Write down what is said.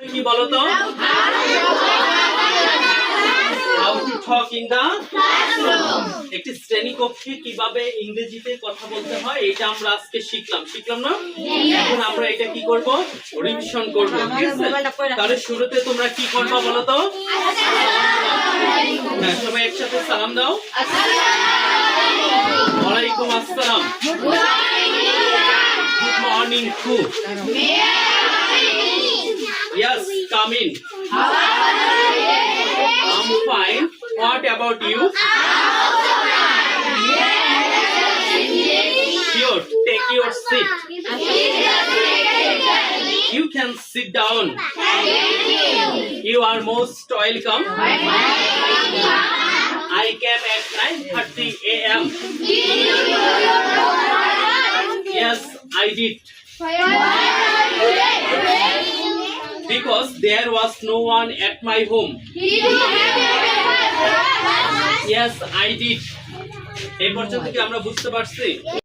কি বলো তো? How to talk in the একটি শ্রেণীকক্ষে কীভাবে ইংরেজিতে কথা বলতে হয় এটা আমরা আজকে শিখলাম। শিখলাম না? এখন আমরা এটা কি করব? রিভিশন করব ঠিক আছে? তাহলে শুরুতে তোমরা কি করবা বলো তো? হ্যাঁ সবাই একসাথে সালাম দাও। ওয়ালাইকুম আসসালাম। Good morning to come in. I'm fine. What about you? Sure, take your seat. You can sit down. You are most welcome. I came at 9:30 a.m. Yes, I did. Because there was no one at my home. Yes, I did. এই পর্যন্ত কি আমরা বুঝতে পারছি